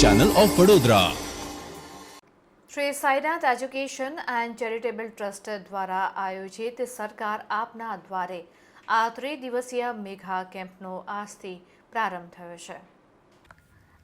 Channel of Vadodara Shri Sainath education and charitable trust દ્વારા આયોજિત સરકાર આપના દ્વારે આ ત્રિદિવસીય મેઘા કેમ્પનો આજથી પ્રારંભ થયો છે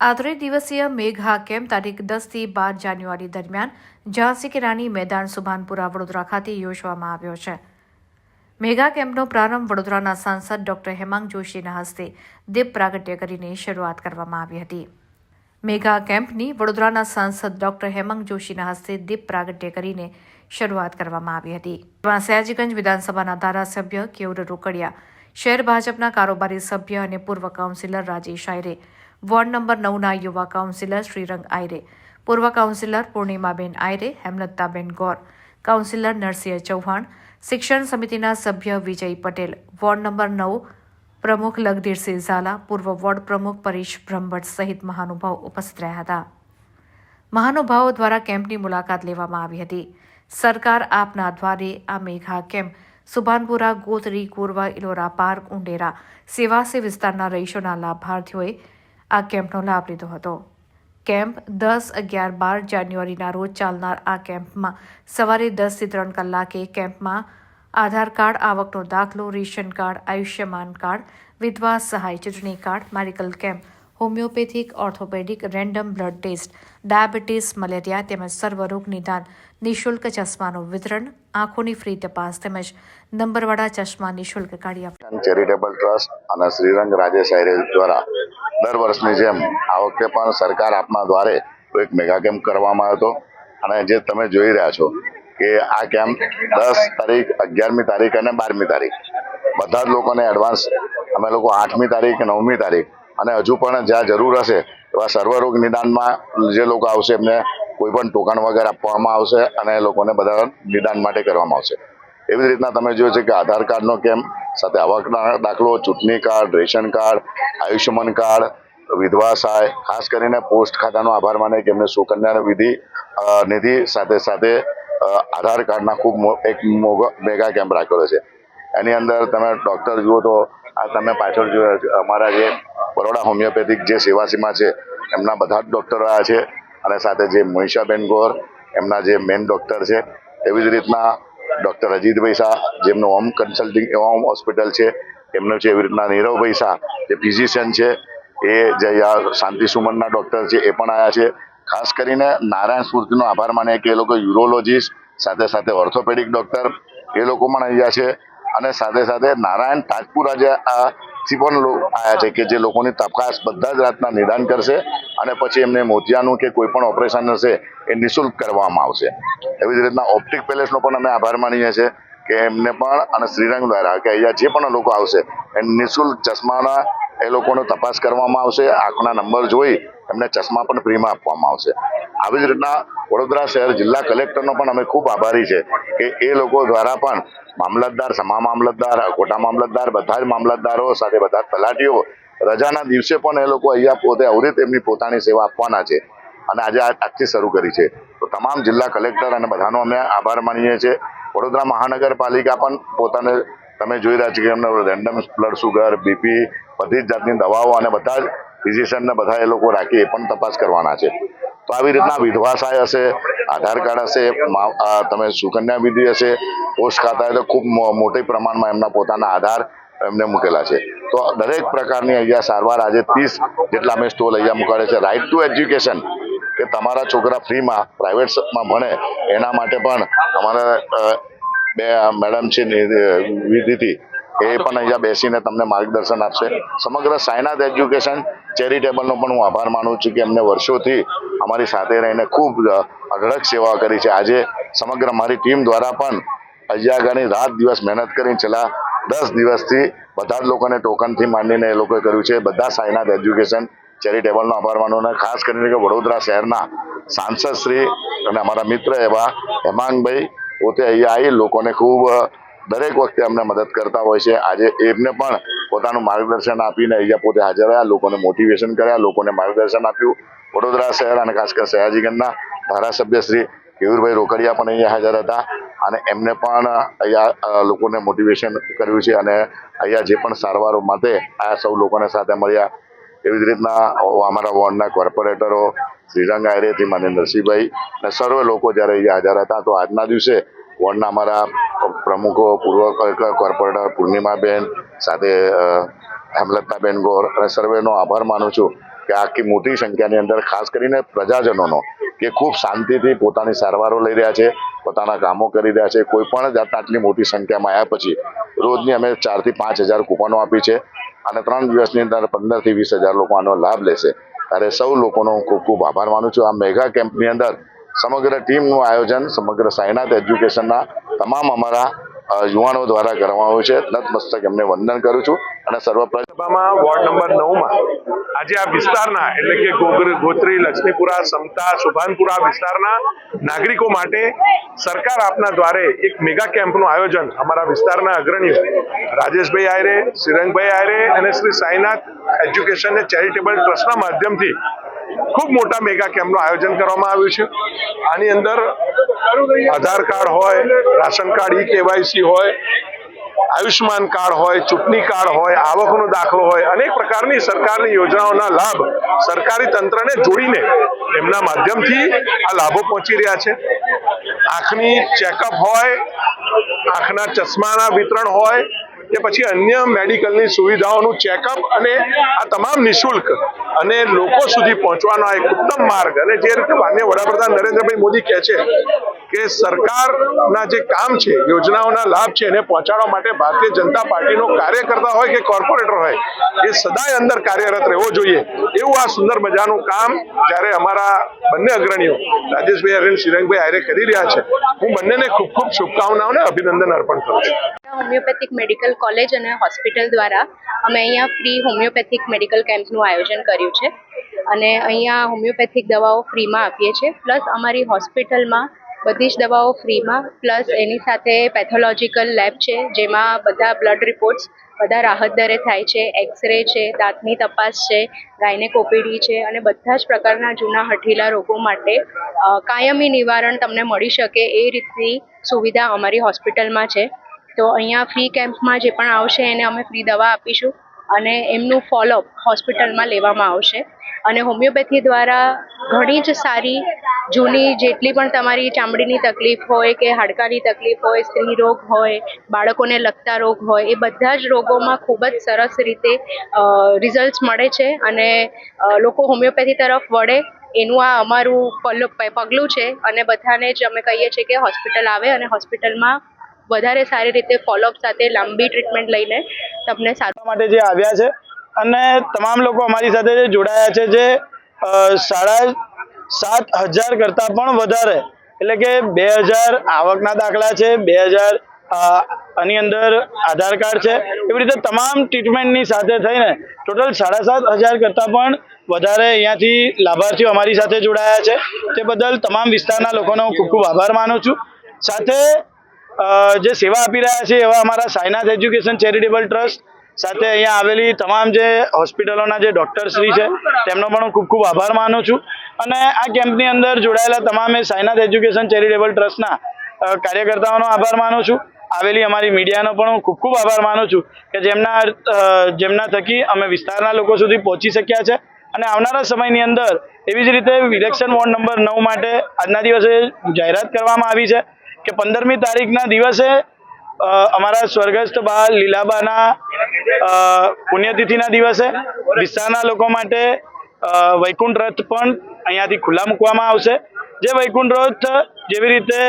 આ ત્રિદિવસીય મેઘા કેમ્પ તારીખ દસથી બાર જાન્યુઆરી દરમિયાન ઝાંસી કે રાણી મેદાન સુભાનપુરા વડોદરા ખાતે યોજવામાં આવ્યો છે મેગા કેમ્પનો પ્રારંભ વડોદરાના સાંસદ ડોક્ટર હેમાંગ જોશીના હસ્તે દીપ પ્રાગટ્ય કરીને શરૂઆત કરવામાં આવી હતી મેગા કેમ્પની વડોદરાના સાંસદ ડોક્ટર હેમંગ જોશીના હસ્તે દીપ પ્રાગટ્ય કરીને શરૂઆત કરવામાં આવી હતી. જેમાં સયાજીગંજ વિધાનસભાના ધારાસભ્ય કેયુર રોકડિયા, શહેર ભાજપના કારોબારી સભ્ય અને પૂર્વ councillor Rajesh Ayre, ward number નવના યુવા કાઉન્સિલર શ્રીરંગ આયરે, પૂર્વ કાઉન્સિલર પૂર્ણિમાબેન આયરે, હેમલતાબેન ગોર, કાઉન્સિલર નરસિંહ ચૌહાણ, શિક્ષણ સમિતિના સભ્ય વિજય પટેલ, વોર્ડ નંબર નવ પ્રમુખ લગધીરસિંહ ઝાલા પૂર્વ વોર્ડ પ્રમુખ પરેશ બ્રહ્મભટ્ટ સહિત મહાનુભાવ ઉપસ્થિત રહ્યા હતા. મહાનુભાવો દ્વારા કેમ્પની મુલાકાત લેવામાં આવી હતી. સરકાર આપના દ્વારે આ mega camp, Subhanpura Gotri Gorwa Ellora park, Undera Sevasi વિસ્તારના રહીશોના લાભાર્થીઓએ આ કેમ્પનો લાભ લીધો હતો. કેમ્પ દસ અગિયાર બાર જાન્યુઆરીના રોજ ચાલનાર આ કેમ્પમાં સવારે દસથી ત્રણ કલાકે કેમ્પમાં આધાર કાર્ડ, આવકનો દાખલો, રેશન કાર્ડ, આયુષ્યમાન કાર્ડ વિધવા સહાય, ચૂંટણી card, medical camp, homeopathic, orthopaedic, random blood test, diabetes, malaria તેમજ સર્વરોગ નિદાન, નિઃશુલ્ક ચશ્માનું વિતરણ, આંખોની ફ્રી તપાસ તેમજ નંબરવાળા ચશ્મા નિઃશુલ્ક કાઢી આપવામાં ચેરિટેબલ ટ્રસ્ટ અને શ્રીરંગ રાજેશ આયરે દ્વારા દર વર્ષની જેમ આ વખતે પણ સરકાર આપના દ્વારે એક મેગા કેમ્પ કરવામાં આવ્યો હતો. અને જે તમે જોઈ રહ્યા છો કે આ કેમ્પ દસ તારીખ, અગિયારમી તારીખ અને બારમી તારીખ. બધા જ લોકોને એડવાન્સ અમે લોકો આઠમી તારીખ, નવમી તારીખ. અને હજુ પણ જ્યાં જરૂર હશે, એવા સર્વરોગ નિદાનમાં જે લોકો આવશે, એમને કોઈ પણ ટોકન વગર આપવામાં આવશે અને લોકોને બધા નિદાન માટે કરવામાં આવશે. એવી રીતના તમે જોયું છે કે આધાર કાર્ડનો કેમ્પ સાથે આવકના દાખલો, ચૂંટણી card, ration card, Ayushman card, વિધવા સહાય, ખાસ કરીને પોસ્ટ ખાતાનો આભાર માને કે એમને સુકન્યા વિધિ નિધિ સાથે સાથે આધાર કાર્ડના ખૂબ એક મોગો, મેગા કેમ્પ રાખેલો છે. એની અંદર તમે ડૉક્ટર જુઓ તો આ તમે પાછળ જોયો અમારા જે બરોડા હોમિયોપેથિક જે સેવાસીમાં છે, એમના બધા જ ડૉક્ટરો આવ્યા છે અને સાથે જે મહિષાબેન ગોર, એમના જે મેન ડૉક્ટર છે, એવી જ રીતના ડૉક્ટર અજીતભાઈ શાહ, જેમનું હોમ કન્સલ્ટિંગ હોમ હોસ્પિટલ છે, એમનું છે એવી રીતના નીરવભાઈ શાહ, જે ફિઝિશિયન છે, એ જે શાંતિ સુમનના ડૉક્ટર છે, એ પણ આવ્યા છે. ખાસ કરીને નારાયણ સ્મૃતિનો આભાર માનીએ કે એ લોકો યુરોલોજીસ્ટ, સાથે સાથે ઓર્થોપેડિક ડૉક્ટર એ લોકો પણ અહીંયા છે. અને સાથે સાથે નારાયણ તાજપુરા જે આ થી પણ આવ્યા છે કે જે લોકોની તપાસ બધા જ રાતના નિદાન કરશે અને પછી એમને મોતિયાનું કે કોઈ પણ ઓપરેશન હશે એ નિઃશુલ્ક કરવામાં આવશે. એવી જ રીતના ઓપ્ટિક પેલેસનો પણ અમે આભાર માનીએ છીએ કે એમને પણ અને શ્રીરંગ દ્વારા કે અહીંયા જે પણ લોકો આવશે એ નિઃશુલ્ક ચશ્માના એ લોકોનો તપાસ કરવામાં આવશે. આંખના નંબર જોઈ એમને ચશ્મા પણ ફ્રીમાં આપવામાં આવશે. આવી જ રીતના વડોદરા શહેર જિલ્લા કલેક્ટરનો પણ અમે ખૂબ આભારી છે કે એ લોકો દ્વારા પણ મામલતદાર, સમા મામલતદાર, કોટા મામલતદાર, બધા જ મામલતદારો સાથે બધા તલાટીઓ રજાના દિવસે પણ એ લોકો અહીંયા પોતે અવરીત એમની પોતાની સેવા આપવાના છે અને આજે આજથી શરૂ કરી છે. તો તમામ જિલ્લા કલેક્ટર અને બધાનો અમે આભાર માનીએ છીએ. વડોદરા મહાનગરપાલિકા પણ પોતાને તમે જોઈ રહ્યા છો કે એમને રેન્ડમ બ્લડ સુગર બીપી બધી જ જાતની દવાઓ અને બધા જ ફિઝિશિયનને બધા એ લોકો રાખી એ પણ તપાસ કરવાના છે. તો આવી રીતના વિધવા સહાય હશે, આધાર કાર્ડ હશે તમે સુકન્યા વિધિ હશે પોસ્ટ ખાતા તો ખૂબ મોટી પ્રમાણમાં એમના પોતાના આધાર એમને મૂકેલા છે. તો દરેક પ્રકારની અહીંયા સારવાર આજે ત્રીસ જેટલા અમે સ્ટોલ અહીંયા મુકાડે છે. રાઇટ ટુ એજ્યુકેશન કે તમારા છોકરા ફ્રીમાં પ્રાઇવેટમાં ભણે, એના માટે પણ અમારા બે મેડમ છે વિધિથી એ પણ અહીંયા બેસીને તમને માર્ગદર્શન આપશે. સમગ્ર સાયનાથ એજ્યુકેશન ચેરિટેબલનો પણ હું આભાર માનું છું કે એમને વર્ષોથી અમારી સાથે રહીને ખૂબ અઢળક સેવા કરી છે. આજે સમગ્ર મારી ટીમ દ્વારા પણ અહીંયા આગળની રાત દિવસ મહેનત કરીને છેલ્લા દસ દિવસથી બધા જ લોકોને ટોકનથી માંડીને એ લોકોએ કર્યું છે. બધા સાયનાથ એજ્યુકેશન ચેરિટેબલનો આભાર માનું અને ખાસ કરીને કે વડોદરા શહેરના સાંસદ શ્રી અને અમારા મિત્ર એવા હેમાંગભાઈ પોતે અહીંયા આવી લોકોને ખૂબ દરેક વખતે અમને મદદ કરતા હોય છે. આજે એમને પણ પોતાનું માર્ગદર્શન આપીને અહીંયા પોતે હાજર રહ્યા. લોકોને મોટિવેશન કર્યા, લોકોને માર્ગદર્શન આપ્યું. વડોદરા શહેર અને ખાસ કરીને સયાજીગંજના ધારાસભ્ય શ્રી કેયુરભાઈ રોકડિયા પણ અહીંયા હાજર હતા અને એમને પણ અહીંયા લોકોને મોટિવેશન કર્યું છે અને અહીંયા જે પણ સારવારો માટે આ સૌ લોકોને સાથે મળ્યા. એવી જ રીતના અમારા વોર્ડના કોર્પોરેટરો શ્રીરંગ આયરેથી મને અને સર્વે લોકો જ્યારે અહીંયા હાજર હતા, તો આજના દિવસે વોર્ડના અમારા પ્રમુખો, પૂર્વ કોર્પોરેટર પૂર્ણિમાબેન સાથે હેમલતાબેન ગોર અને સર્વેનો આભાર માનું છું કે આખી મોટી સંખ્યાની અંદર ખાસ કરીને પ્રજાજનોનો કે ખૂબ શાંતિથી પોતાની સારવારો લઈ રહ્યા છે, પોતાના કામો કરી રહ્યા છે, કોઈ પણ જાતના આટલી મોટી સંખ્યામાં આવ્યા પછી રોજની અમે ચારથી પાંચ હજાર કૂપનો આપી છે અને ત્રણ દિવસની અંદર પંદરથી વીસ હજાર લોકો આનો લાભ લેશે. ત્યારે સૌ લોકોનો ખૂબ ખૂબ આભાર માનું છું. આ મેગા કેમ્પની અંદર સમગ્ર ટીમનું આયોજન, સમગ્ર સાયનાથ એજ્યુકેશનના તમામ અમારા યુવાનો દ્વારા કરવામાં આવ્યું છે. નતમસ્તક એમને વંદન કરું છું અને સર્વ સભામાં વોર્ડ નંબર નવમાં આજે આ વિસ્તારના, એટલે કે ગોત્રી, લક્ષ્મીપુરા, સમતા, સુભાનપુરા વિસ્તારના નાગરિકો માટે સરકાર આપના દ્વારે એક મેગા કેમ્પનું આયોજન અમારા વિસ્તારના અગ્રણીઓ રાજેશભાઈ આયરે, શ્રીરંગભાઈ આયરે અને શ્રી સાઈનાથ એજ્યુકેશન અને ચેરિટેબલ ટ્રસ્ટના માધ્યમથી ખૂબ મોટા મેગા કેમ્પનું આયોજન કરવામાં આવ્યું છે. આની અંદર આધાર કાર્ડ હોય, રાશન કાર્ડ, ઈ કેવાયસી હોય આયુષ્માન કાર્ડ હોય, ચૂંટણી કાર્ડ હોય, આવકનો દાખલો હોય, અનેક પ્રકારની સરકારની યોજનાઓના લાભ સરકારી તંત્રને જોડીને એમના માધ્યમથી આ લાભો પહોંચી રહ્યા છે. આંખની ચેકઅપ હોય, આંખના ચશ્માના વિતરણ હોય કે પછી અન્ય મેડિકલની સુવિધાઓનું ચેકઅપ અને આ તમામ નિઃશુલ્ક અને લોકો સુધી પહોંચવાનો આ એક ઉત્તમ માર્ગ અને જે રીતે માન્ય વડાપ્રધાન નરેન્દ્રભાઈ મોદી કહે છે કે સરકારના જે કામ છે, યોજનાઓના લાભ છે, એને પહોંચાડવા માટે ભારતીય જનતા પાર્ટીનો કાર્યકર્તા હોય કે કોર્પોરેટર હોય, એ સદાય અંદર કાર્યરત રહેવો જોઈએ. એવું આ સુંદર મજાનું કામ જ્યારે અમારા બંને અગ્રણીઓ, રાજેશભાઈ અને શ્રીરંગભાઈ આયરે કરી રહ્યા છે, હું બંનેને ખૂબ ખૂબ શુભકામનાઓને અભિનંદન અર્પણ કરું છું. હોમિયોપેથિક મેડિકલ કોલેજ અને હોસ્પિટલ દ્વારા અમે અહીંયા ફ્રી હોમિયોપેથિક મેડિકલ કેમ્પનું આયોજન કર્યું છે. અને અહીંયા હોમિયોપેથિક દવાઓ ફ્રીમાં આપીએ છીએ. પ્લસ અમારી હોસ્પિટલમાં બધી જ દવાઓ ફ્રીમાં, પ્લસ એની સાથે પેથોલોજીકલ લેબ છે, જેમાં બધા બ્લડ રિપોર્ટ્સ, બધા રાહત દરે થાય છે, એક્સરે છે, દાંતની તપાસ છે ગાયનેકોપીડી છે, અને બધા જ પ્રકારના જૂના હઠીલા રોગો માટે કાયમી નિવારણ તમને મળી શકે એ રીતની સુવિધા અમારી હોસ્પિટલમાં છે. તો અહીંયા ફ્રી કેમ્પમાં જે પણ આવશે એને અમે ફ્રી દવા આપીશું અને એમનું ફોલોઅપ હોસ્પિટલમાં લેવામાં આવશે. અને હોમિયોપેથી દ્વારા ઘણી જ સારી જૂની જેટલી પણ તમારી ચામડીની તકલીફ હોય કે હાડકાની તકલીફ હોય, સ્ત્રી રોગ હોય, બાળકોને લગતા રોગ હોય, એ બધા જ રોગોમાં ખૂબ જ સરસ રીતે રિઝલ્ટ્સ મળે છે અને લોકો હોમિયોપેથી તરફ વળે. એનું આ અમારું પગલું છે અને બધાને જ અમે કહીએ છીએ કે હોસ્પિટલ આવે અને હોસ્પિટલમાં વધારે સારી રીતે ફોલોઅપ સાથે લાંબી ટ્રીટમેન્ટ લઈને તમને સારવાર માટે જે આવ્યા છે અને તમામ લોકો અમારી સાથે જે જોડાયા છે, જે સાડા સાત હજાર કરતાં પણ વધારે, એટલે કે બે હજાર આવકના દાખલા છે, બે હજાર આની અંદર આધાર કાર્ડ છે, એવી રીતે તમામ ટ્રીટમેન્ટની સાથે થઈને ટોટલ સાડા સાત હજાર કરતાં પણ વધારે અહીંયાથી લાભાર્થીઓ અમારી સાથે જોડાયા છે. તે બદલ તમામ વિસ્તારના લોકોનો ખૂબ ખૂબ આભાર માનું છું. સાથે જે સેવા આપી રહ્યા છે એવા અમારા સાયનાથ એજ્યુકેશન ચેરિટેબલ ટ્રસ્ટ સાથે અહીંયા આવેલી તમામ જે હોસ્પિટલોના જે ડૉક્ટરશ્રી છે, તેમનો પણ હું ખૂબ ખૂબ આભાર માનું છું. અને આ કેમ્પની અંદર જોડાયેલા તમામે સાયનાથ એજ્યુકેશન ચેરિટેબલ ટ્રસ્ટના કાર્યકર્તાઓનો આભાર માનું છું. આવેલી અમારી મીડિયાનો પણ હું ખૂબ ખૂબ આભાર માનું છું કે જેમના જેમના થકી અમે વિસ્તારના લોકો સુધી પહોંચી શક્યા છે. અને આવનારા સમયની અંદર એવી જ રીતે ઇલેક્શન વોર્ડ નંબર નવ માટે આજના દિવસે જાહેરાત કરવામાં આવી છે કે પંદરમી તારીખના દિવસે અમારા સ્વર્ગસ્થ બા લીલાબાના પુણ્યતિથિના દિવસે વિસ્તારના લોકો માટે વૈકુંઠ રથ પણ અહીંયાથી ખુલ્લા મૂકવામાં આવશે. જે વૈકુંઠ રથ જેવી રીતે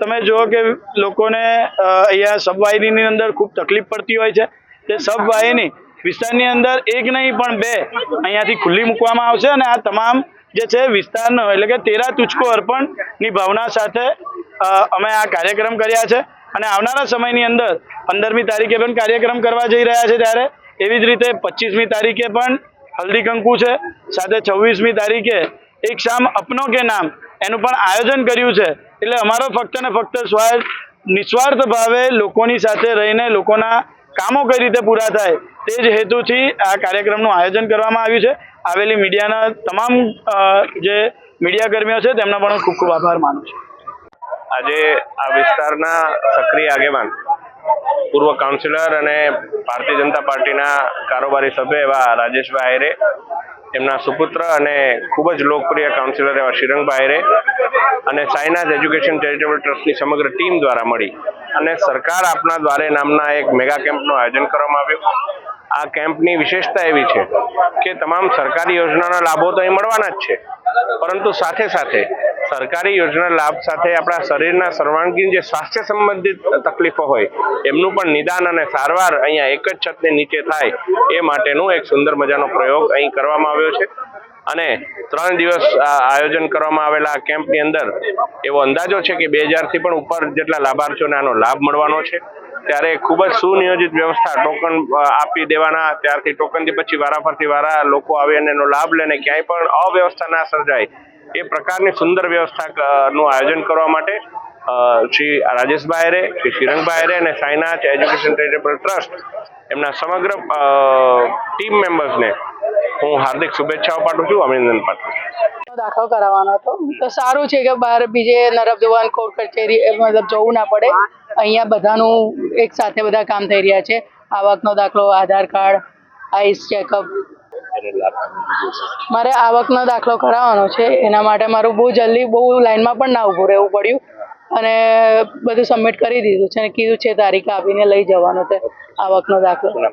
તમે જુઓ કે લોકોને અહીંયા સબવાહિનીની અંદર ખૂબ તકલીફ પડતી હોય છે. તે સબવાહિની વિસ્તારની અંદર એક નહીં પણ બે અહીંયાથી ખુલ્લી મૂકવામાં આવશે અને આ તમામ જે છે વિસ્તારનો એટલે કે તેરા તુચકો અર્પણની ભાવના સાથે અમે આ કાર્યક્રમ કર્યા છે. અને આવનારા સમયની અંદર પંદરમી તારીખે પણ કાર્યક્રમ કરવા જઈ રહ્યા છે ત્યારે એવી જ રીતે પચીસમી તારીખે પણ હલ્દી કંકુ છે, સાથે છવ્વીસમી તારીખે એક શામ અપનો કે નામ એનું પણ આયોજન કર્યું છે. એટલે અમારો ફક્ત ને ફક્ત સ્વાર્થ નિસ્વાર્થ ભાવે લોકોની સાથે રહીને લોકોના કામો કઈ રીતે પૂરા થાય તે જ હેતુથી આ કાર્યક્રમનું આયોજન કરવામાં આવ્યું છે. આવેલી મીડિયાના તમામ જે મીડિયા કર્મીઓ છે તેમનો પણ ખૂબ ખૂબ આભાર માનું છું. આજે આ વિસ્તારના સક્રિય આગેવાન, પૂર્વ કાઉન્સિલર અને ભારતીય જનતા પાર્ટીના કારોબારી સભ્ય એવા રાજેશભાઈ આયરે, એમના સુપુત્ર અને ખૂબ જ લોકપ્રિય કાઉન્સિલર એવા શ્રીરંગભાઈ આયરે અને સાઈનાથ એજ્યુકેશન ચેરિટેબલ ટ્રસ્ટની સમગ્ર ટીમ દ્વારા મળી અને સરકાર આપના દ્વારે નામના એક મેગા કેમ્પનું આયોજન કરવામાં આવ્યું. આ કેમ્પની વિશેષતા એવી છે કે તમામ સરકારી યોજનાના લાભો તો અહીં મળવાના જ છે, પરંતુ સાથે સાથે સરકારી યોજના લાભ સાથે આપણા શરીરના સર્વાંગીણ જે સ્વાસ્થ્ય સંબંધિત તકલીફો હોય, એમનું પણ નિદાન અને સારવાર અહીંયા એક જ છતની નીચે થાય, એ માટેનું એક સુંદર મજાનો પ્રયોગ અહીં કરવામાં આવ્યો છે. અને ત્રણ દિવસ આયોજન કરવામાં આવેલા આ કેમ્પની અંદર એવો અંદાજો છે કે બે હજારથી પણ ઉપર જેટલા લાભાર્થીઓને આનો લાભ મળવાનો છે. ત્યારે ખૂબ જ સુનિયોજિત વ્યવસ્થા ટોકન આપી દેવાના. ત્યારથી ટોકનથી પછી વારાફરતી વારા લોકો આવે અને એનો લાભ લઈને ક્યાંય પણ અવ્યવસ્થા ના સર્જાય એ પ્રકારની સુંદર વ્યવસ્થા નું આયોજન કરવા માટે શ્રી રાજેશભાઈ રે, શ્રી શ્રીરંગભાઈ રે અને સાયનાથ એજ્યુકેશન ટ્રસ્ટ એમના સમગ્ર ટીમ મેમ્બર્સને હું હાર્દિક શુભેચ્છાઓ પાઠવું છું, અભિનંદન પાઠવું છું. દાખલો કરાવવાનો હતો. તો સારું છે કે બહાર બીજે નરબ જોવાન કોર્ટ કચેરી મતલબ જવું ના પડે. અહીંયા બધાનું એક સાથે બધા કામ થઈ રહ્યા છે. આવકનો દાખલો આધાર કાર્ડ, આઈસ ચેકઅપ મારે આવકનો દાખલો કરાવવાનો છે. એના માટે મારું બહુ જલ્દી બહુ લાઈનમાં પણ ના ઊભું રહેવું પડ્યું. અને બધું સબમિટ કરી દીધું છે અને કીધું છે તારીખ આપીને લઈ જવાનો છે. આવકનો દાખલો.